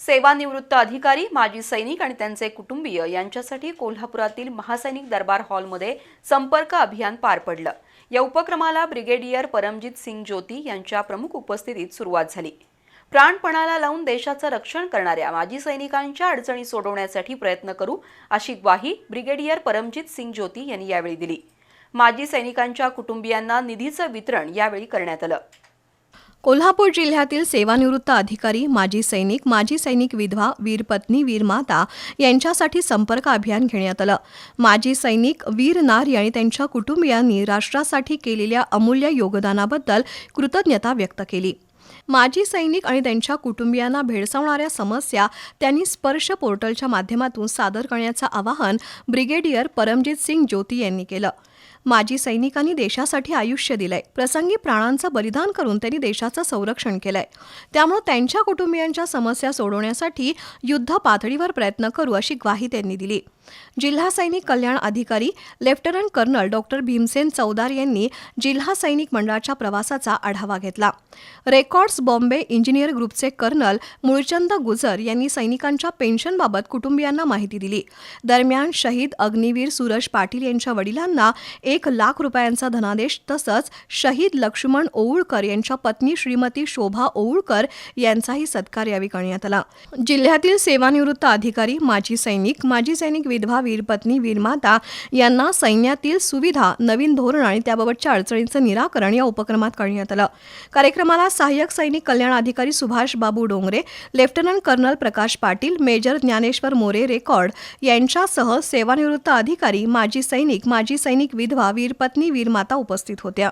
सेवानिवृत्त अधिकारी माजी सैनिक आणि त्यांचे कुटुंबीय यांच्यासाठी कोल्हापुरातील महासैनिक दरबार हॉलमध्ये संपर्क अभियान पार पडलं. या उपक्रमाला ब्रिगेडियर परमजित सिंग ज्योती यांच्या प्रमुख उपस्थितीत सुरुवात झाली. प्राणपणाला लावून देशाचं रक्षण करणाऱ्या माजी सैनिकांच्या अडचणी सोडवण्यासाठी प्रयत्न करू अशी ग्वाही ब्रिगेडियर परमजित सिंग ज्योती यांनी यावेळी दिली. माजी सैनिकांच्या कुटुंबियांना निधीचं वितरण यावेळी करण्यात आलं. कोल्हापूर जिल्ह्यातील सेवानिवृत्त अधिकारी माजी सैनिक माजी सैनिक विधवा वीरपत्नी वीरमाता यांच्यासाठी संपर्क अभियान घेण्यात आलं. माजी सैनिक वीर नारी आणि त्यांच्या कुटुंबियांनी राष्ट्रासाठी केलेल्या अमूल्य योगदानाबद्दल कृतज्ञता व्यक्त केली. माजी सैनिक आणि त्यांच्या कुटुंबियांना भेडसावणाऱ्या समस्या त्यांनी स्पर्श पोर्टलच्या माध्यमातून सादर करण्याचं आवाहन ब्रिगेडियर परमजित सिंग ज्योती यांनी केलं. माजी सैनिकांनी देशासाठी आयुष्य दिलंय. प्रसंगी प्राणांचं बलिदान करून त्यांनी देशाचं संरक्षण केलंय. त्यामुळे त्यांच्या कुटुंबियांच्या समस्या सोडवण्यासाठी युद्ध पातळीवर प्रयत्न करू अशी ग्वाही त्यांनी दिली. जिल्हा सैनिक कल्याण अधिकारी lieutenant colonel doctor Bhimsen Chaudar यांनी जिल्हा सैनिक मंडळाच्या प्रवासाचा आढावा घेतला. रेकॉर्ड्स बॉम्बे इंजिनियर ग्रुपचे कर्नल मुळचंद गुजर यांनी सैनिकांच्या पेन्शनबाबत कुटुंबियांना माहिती दिली. दरम्यान शहीद अग्निवीर सूरज पाटील यांच्या वडिलांना एक लाख रुपयांचा धनादेश तसंच शहीद लक्ष्मण ओवळकर यांच्या पत्नी श्रीमती शोभा ओवळकर यांचाही सत्कार यावेळी करण्यात आला. जिल्ह्यातील सेवानिवृत्त अधिकारी माजी सैनिक माजी सैनिक विधवा वीरपत्नी वीरमाता यांना सैन्यातील सुविधा नवीन धोरण आणि त्याबाबतच्या अडचणींचं निराकरण या उपक्रमात करण्यात आलं. कार्यक्रमाला सहाय्यक सैनिक कल्याण अधिकारी Subhash Babu Dongre lieutenant colonel Prakash Patil major Dnyaneshwar More record यांच्यासह सेवानिवृत्त अधिकारी माजी सैनिक माजी सैनिक विधवा वीरपत्नी वीरमाता उपस्थित होत्या.